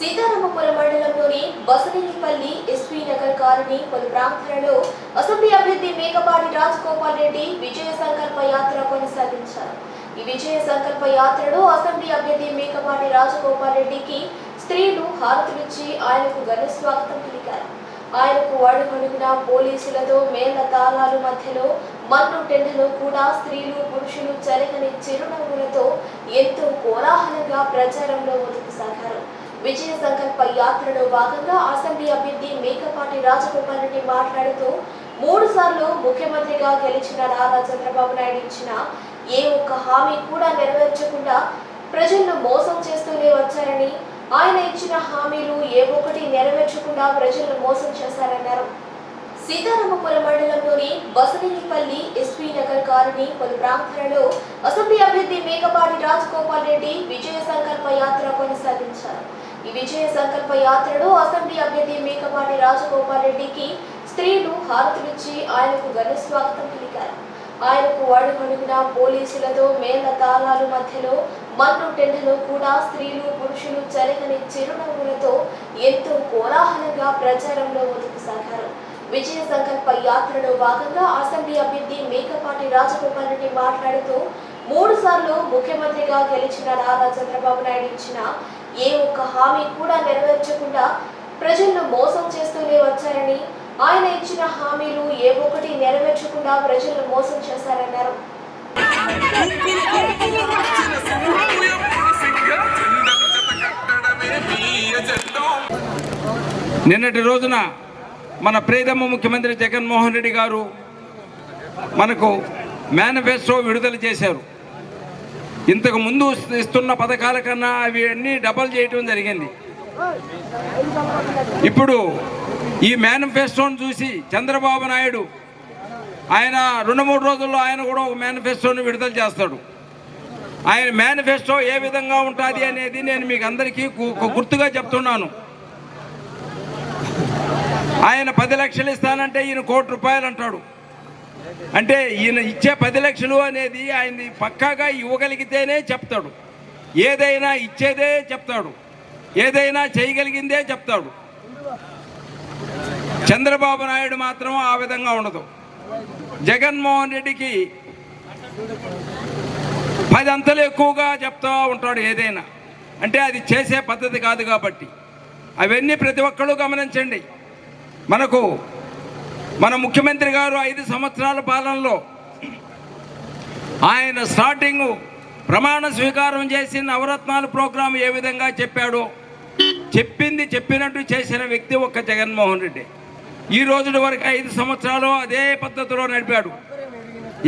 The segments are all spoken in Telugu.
సీతారామపురం మండలంలోని బసనేనిపల్లి ఎస్వీ నగర్ కాలనీ పలు ప్రాంతాలలో అసెంబ్లీ అభ్యర్థి మేకపాటి రాజగోపాల్ రెడ్డి విజయ సంకల్ప యాత్ర కొనసాగించారు. ఈ విజయ సంకల్ప యాత్రలో అసెంబ్లీ అభ్యర్థి మేకపాటి రాజగోపాల్ రెడ్డికి స్త్రీలు హారతులిచ్చి ఆయనకు ఘన స్వాగతం పలికారు. ఆయనకు అడుగడుగున పోలీసులతో మేళ తాళాలు మధ్యలో మన్ను టెండలో కూడా స్త్రీలు పురుషులు చెరగని చిరునవ్వులతో ఎంతో కోలాహలంగా ప్రచారంలో ముందుకు సాగారు. విజయ సంకల్ప యాత్రలో భాగంగా అసెంబ్లీ అభ్యర్థి మేకపాటి రాజగోపాల్ రెడ్డి మాట్లాడుతూ మూడు సార్లు ముఖ్యమంత్రిగా గెలిచిన నారా చంద్రబాబు నాయుడు ఇచ్చిన ఏ ఒక్క హామీ కూడా నెరవేర్చకుండా ప్రజలను మోసం చేస్తూనే వచ్చారని ఆయన ఇచ్చిన హామీలు ఏ ఒక్కటి నెరవేర్చకుండా ప్రజలను మోసం చేశారన్నారు. సీతారామపురం మండలంలోని బసరిపల్లి ఎస్పీ నగర్ కాలనీ పలు ప్రాంతాలలో అసెంబ్లీ అభ్యర్థి మేకపాటి రాజగోపాల్ రెడ్డి విజయ సంకల్ప యాత్ర కొనసాగించారు. ఈ విజయ సంకల్ప యాత్రలో అసెంబ్లీ అభ్యర్థి మేకపాటి రాజగోపాల్ రెడ్డికి స్త్రీలు హారతులిచ్చి ఆయనకు ఘన స్వాగతం పలికారు. ఆయనకు అడుగడుగున పోలీసులతో మేళ తాళాలు మధ్యలో మన్ను టెండలో కూడా స్త్రీలు పురుషులు చెరగని చిరునవ్వులతో ఎంతో కోలాహలంగా ప్రచారంలో ముందుకు సాగారు. విజయ సంకల్ప యాత్రలో భాగంగా అసెంబ్లీ అభ్యర్థి మేకపాటి రాజగోపాల్ రెడ్డి మాట్లాడుతూ మూడు సార్లు ముఖ్యమంత్రిగా గెలిచిన నారా చంద్రబాబు నాయుడు ఇచ్చిన ఏ ఒక్క హామీ కూడా నెరవేర్చకుండా ప్రజలను మోసం చేస్తూనే వచ్చారని ఆయన ఇచ్చిన హామీలు ఏ ఒక్కటి నెరవేర్చకుండా ప్రజలను మోసం చేశారన్నారు. నిన్నటి రోజున మన ప్రియతమ ముఖ్యమంత్రి జగన్మోహన్ రెడ్డి గారు మనకు మేనిఫెస్టో విడుదల చేశారు. ఇంతకు ముందు ఇస్తున్న పథకాల కన్నా అవి డబల్ చేయటం జరిగింది. ఇప్పుడు ఈ మేనిఫెస్టోను చూసి చంద్రబాబు నాయుడు ఆయన రెండు మూడు రోజుల్లో ఆయన కూడా ఒక మేనిఫెస్టోను విడుదల చేస్తాడు. ఆయన మేనిఫెస్టో ఏ విధంగా ఉంటుంది అనేది నేను మీకు అందరికీ గుర్తుగా చెప్తున్నాను. ఆయన పది లక్షలు ఇస్తానంటే ఈయన కోటి రూపాయలు అంటాడు. అంటే ఈయన ఇచ్చే పది లక్షలు అనేది ఆయన పక్కాగా ఇవ్వగలిగితేనే చెప్తాడు. ఏదైనా ఇచ్చేదే చెప్తాడు. ఏదైనా చేయగలిగిందే చెప్తాడు. చంద్రబాబు నాయుడు మాత్రం ఆ విధంగా ఉండదు. జగన్మోహన్ రెడ్డికి పది అంతలు ఎక్కువగా చెప్తూ ఉంటాడు ఏదైనా. అంటే అది చేసే పద్ధతి కాదు కాబట్టి. అవన్నీ ప్రతి ఒక్కళ్ళు గమనించండి. మనకు మన ముఖ్యమంత్రి గారు ఐదు సంవత్సరాల పాలనలో ఆయన స్టార్టింగ్ ప్రమాణ స్వీకారం చేసి నవరత్నాలు ప్రోగ్రాం ఏ విధంగా చెప్పాడో చెప్పింది చెప్పినట్టు చేసిన వ్యక్తి ఒక్క జగన్మోహన్ రెడ్డి. ఈ రోజు వరకు ఐదు సంవత్సరాలు అదే పద్ధతిలో నడిపాడు.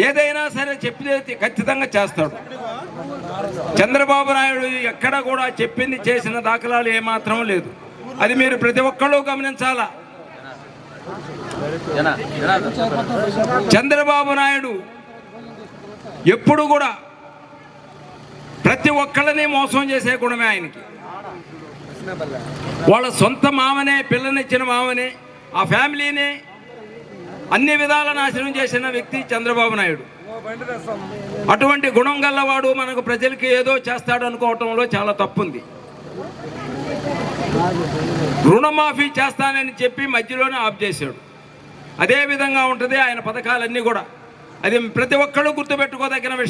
ఏదైనా సరే చెప్పితే ఖచ్చితంగా చేస్తాడు. చంద్రబాబు నాయుడు ఎక్కడ కూడా చెప్పింది చేసిన దాఖలాలు ఏమాత్రం లేదు. అది మీరు ప్రతి ఒక్కళ్ళు గమనించాలా? చంద్రబాబు నాయుడు ఎప్పుడు కూడా ప్రతి ఒక్కళ్ళని మోసం చేసే గుణమే ఆయనకి. వాళ్ళ సొంత మామనే పిల్లనిచ్చిన మామనే ఆ ఫ్యామిలీని అన్ని విధాల నాశనం చేసిన వ్యక్తి చంద్రబాబు నాయుడు. అటువంటి గుణం గల్లవాడు మనకు ప్రజలకి ఏదో చేస్తాడు అనుకోవటంలో చాలా తప్పుంది. రుణమాఫీ చేస్తానని చెప్పి మధ్యలోనే ఆఫ్ చేశాడు. అదే విధంగా ఉంటుంది ఆయన పథకాలన్నీ కూడా. అది ప్రతి ఒక్కళ్ళు గుర్తుపెట్టుకోదగిన విషయం.